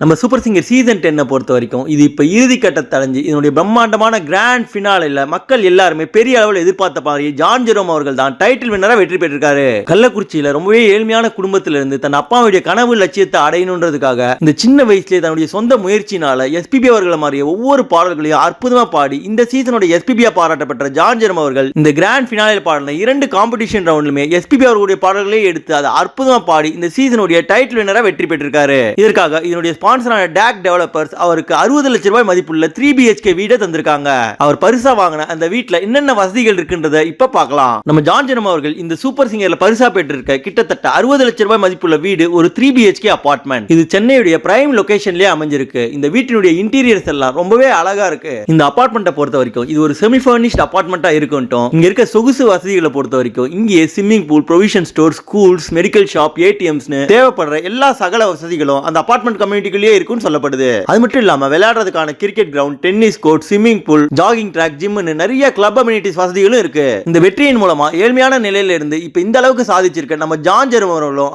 நம்ம super singer season டென்னை பொறுத்த வரைக்கும் இது இப்போ இறுதி கட்டத்தை அடைஞ்சு இதனுடைய பிரம்மாண்டமான கிராண்ட் ஃபினாலில் மக்கள் எல்லாருமே பெரிய அளவில் எதிர்பார்த்த மாதிரி ஜான் ஜெரோம் அவர்கள் தான் டைட்டில் வின்னராக வெற்றி பெற்றிருக்காரு. கள்ளக்குறிச்சியில் ரொம்பவே ஏழ்மையான குடும்பத்திலிருந்து தன் அப்பாவுடைய கனவு லட்சியத்தை அடையணுன்றதுக்காக இந்த சின்ன வயசுலேயே தன்னுடைய சொந்த முயற்சினால எஸ்பிபி அவர்களை மாறிய ஒவ்வொரு பாடல்களையும் அற்புதமாக பாடி இந்த சீசனுடைய எஸ்பிபியா பாராட்டப்பட்ட ஜான் ஜெரோம் அவர்கள் இந்த கிராண்ட் ஃபினாலில் பாடின இரண்டு காம்படிஷன் ரவுண்ட்லுமே எஸ்பிபி அவர்களுடைய பாடல்களே எடுத்து அதை அற்புதமாக பாடி இந்த சீசனுடைய டைட்டில் வின்னராக வெற்றி பெற்றிருக்காரு. இதற்காக இதனுடைய ஸ்பான்சரான டேக் டெவலப்பர்ஸ் அவருக்கு அறுபது லட்ச ரூபாய் மதிப்புள்ள த்ரீ பிஹெச்கே வீடை தந்திருக்காங்க. அவர் பரிசா வாங்கின அந்த வீட்ல என்னென்ன வசதிகள் இருக்குன்றத இப்ப பார்க்கலாம். நம்ம ஜான்ஜனம் அவர்கள் இந்த சூப்பர் சிங்கர்ல பரிசா பெற்றிருக்க கிட்டத்தட்ட அறுபது லட்ச ரூபாய் மதிப்புள்ள வீடு ஒரு த்ரீ பிஹெச்கே அபார்ட்மெண்ட் இது சென்னையுடைய பிரைம் லொகேஷன்லயே அமைஞ்சிருக்கு. இந்த வீட்டினுடைய இன்டீரியர்ஸ் எல்லாம் ரொம்பவே அழகா இருக்கு. இந்த அபார்ட்மெண்ட்டை பொறுத்த வரைக்கும் இது ஒரு செமி ஃபர்னிஷ்ட் அபார்ட்மெண்ட்டா இருக்கட்டும். இங்க இருக்க சொகுசு வசதிகளை பொறுத்த வரைக்கும் இங்கே swimming pool provision store schools medical shop ஏடிஎம்ஸ்னு தேவைப்படுற எல்லா சகல வசதிகளும் அந்த அபார்ட்மெண்ட் கம்யூனிட்டிக்குள்ளேயே இருக்கும்னு சொல்லப்படுது. அது மட்டும் இல்லாம விளையாடுறதுக்கான cricket ground tennis court swimming pool jogging track ஜிம்னு நிறைய கிளப் அம்யூனிட்டிஸ் வசதிகளும் இருக்கு. இந்த வெற்றியின் மூலமா ஏழ்மையான நிலையில இருந்து இப்ப இந்த அளவுக்கு சாதிச்சிருக்க நம்ம ஜான் ஜெரும்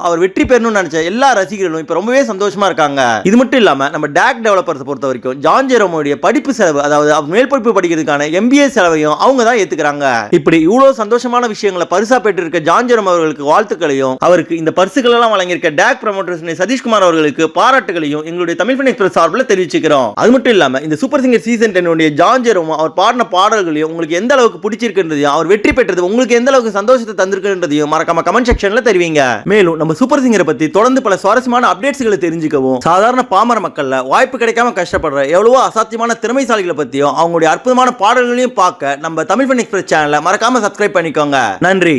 அவர் வெற்றி பெறணும்னு நினைச்ச எல்லா ரசிகர்களும் இப்ப ரொம்பவே சந்தோஷமா இருக்காங்க. இது மட்டும் இல்லாம நம்ம டேக் டெவலப்பர்ஸ் பொறுத்த வரைக்கும் ஜான் ஜெரோமுடைய படிப்பு செலவு அதாவது மேற்படிப்பு மேல் படிப்பு படிக்கிறதுக்கான எம்பிஏ செலவையும் அவங்க தான் ஏத்துக்கிறாங்க. இப்படி இவ்வளவு சந்தோஷமான விஷயங்களை பரிசா பெற்றிருக்க ஜான் ஜெரம் அவர்களுக்கு வாழ்த்துக்களையும் அவருக்கு இந்த பரிசுகள் எல்லாம் வழங்கியிருக்க டேக் ப்ரமோட்டர்ஸ் சதீஷ்குமார் அவர்களுக்கு பாராட்டுகளையும் எங்களுடைய தமிழ் ஃபன் எக்ஸ்பிரஸ் சார்பில் தெரிவிச்சுக்கிறோம். அது மட்டும் இல்லாம இந்த சூப்பர் சிங்கர் சீசன் டென்னுடைய ஜான்ஜரும் அவர் பாடின பாடல்களையும் உங்களுக்கு எந்த அளவுக்கு பிடிச்சிருக்குன்றதையும் அவர் வெற்றி பெற்றது உங்களுக்கு எந்த அளவுக்கு சந்தோஷத்தை தந்திருக்குன்றதையும் மறக்காம கமெண்ட் செக்ஷனில் தெரிவிங்க. மேலும் நம்ம சூப்பர் சிங்கரை பற்றி தொடர்ந்து பல சுவாரஸ்யமான அப்டேட்ஸ்களை தெரிஞ்சுக்கவும் சாதாரண பாமர மக்களில் வாய்ப்பு கிடைக்காம கஷ்டப்படுற எவ்வளவோ அசாத்தியமான திறமைசாலிகளை பற்றியும் அவங்களுடைய அற்புதமான பாடல்களையும் பார்க்க நம்ம தமிழ் ஃபன் எக்ஸ்பிரஸ் சேனலை மறக்காம சப்ஸ்கிரைப் பண்ணிக்கோங்க. நன்றி.